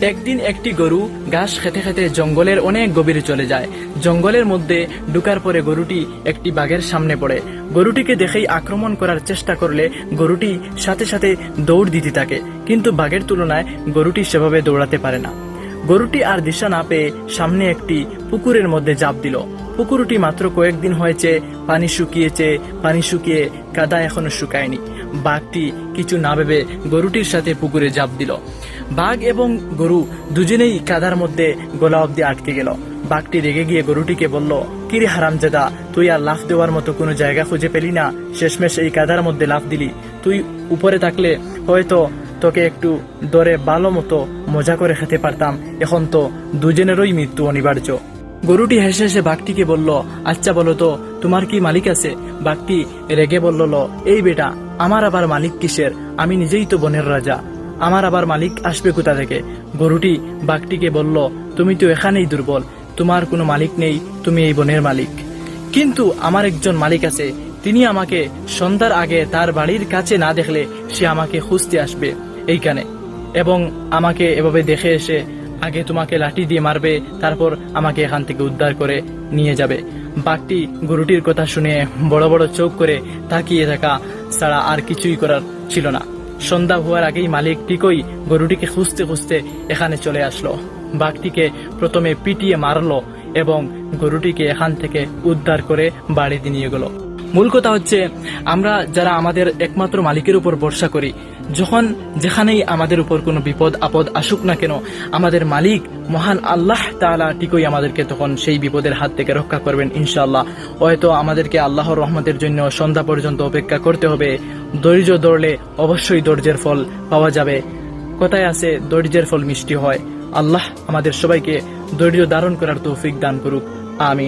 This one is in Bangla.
একদিন একটি গরু ঘাস খেতে খেতে জঙ্গলের অনেক গভীরে চলে যায়। জঙ্গলের মধ্যে ঢুকার পরে গরুটি একটি বাঘের সামনে পড়ে। গরুটিকে দেখেই আক্রমণ করার চেষ্টা করলে গরুটি সাথে সাথে দৌড় দিতে থাকে। কিন্তু বাঘের তুলনায় গরুটি সেভাবে দৌড়াতে পারে না। গরুটি আর দিশা না পেয়ে সামনে একটি পুকুরের মধ্যে জাপ দিল। পুকুরটি মাত্র কয়েকদিন হয়েছে, পানি শুকিয়েছে, পানি শুকিয়ে কাদা এখনও শুকায়নি। বাঘটি কিছু না ভেবে গরুটির সাথে পুকুরে জাপ দিল। বাঘ এবং গরু দুজনেই কাদার মধ্যে গলা অব্দি আটকে গেল। বাঘটি রেগে গিয়ে গরুটিকে বলল, কিরে হারামজাদা, তুই আর লাফ দেওয়ার মতো কোনো জায়গা খুঁজে পেলি না? শেষমেশ এই কাদার মধ্যে লাফ দিলি। তুই উপরে থাকলে হয়তো তোকে একটু দরে ভালো মতো মজা করে খেতে পারতাম। এখন তো দুজনেরই মৃত্যু অনিবার্য। গরুটি হেসে হেসে বাঘটিকে বলল আচ্ছা বলো তো, তোমার কি মালিক আছে? বাঘটি রেগে বলল এই বেটা আমার আবার মালিক কিসের? আমি নিজেই তো বনের রাজা। আমার আবার মালিক আসবে কোথা থেকে? গরুটি বাঘটিকে বলল, তুমি তো এখানেই দুর্বল। তোমার কোনো মালিক নেই, তুমি এই বনের মালিক। কিন্তু আমার একজন মালিক আছে। তিনি আমাকে সন্ধ্যার আগে তার বাড়ির কাছে না দেখলে সে আমাকে খুঁজতে আসবে এইখানে। এবং আমাকে এভাবে দেখে এসে আগে তোমাকে লাঠি দিয়ে মারবে, তারপর আমাকে এখান থেকে উদ্ধার করে নিয়ে যাবে। বাঘটি গরুটির কথা শুনে বড় বড় চোখ করে তাকিয়ে থাকা ছাড়া আর কিছুই করার ছিল না। সন্ধ্যা হওয়ার আগেই মালিক ঠিকই গরুটিকে খুঁজতে খুঁজতে এখানে চলে আসলো। বাঘটিকে প্রথমে পিটিয়ে মারলো এবং গরুটিকে এখান থেকে উদ্ধার করে বাড়িতে নিয়ে গেল। মূল কথা হচ্ছে, আমরা যারা আমাদের একমাত্র মালিকের উপর ভরসা করি, যখন যেখানেই আমাদের উপর কোনো বিপদ, আপদ আসুক না কেন, আমাদের মালিক, মহান আল্লাহ তাআলা ঠিকই আমাদেরকে তখন সেই বিপদের হাত থেকে রক্ষা করবেন ইনশাল্লাহ হয়তো আমাদেরকে আল্লাহর রহমতের জন্য সন্ধ্যা পর্যন্ত অপেক্ষা করতে হবে। ধৈর্য ধরলে অবশ্যই ধৈর্যের ফল পাওয়া যাবে। কথায় আছে, ধৈর্যের ফল মিষ্টি হয়। আল্লাহ আমাদের সবাইকে ধৈর্য ধারণ করার তৌফিক দান করুক। আমিন।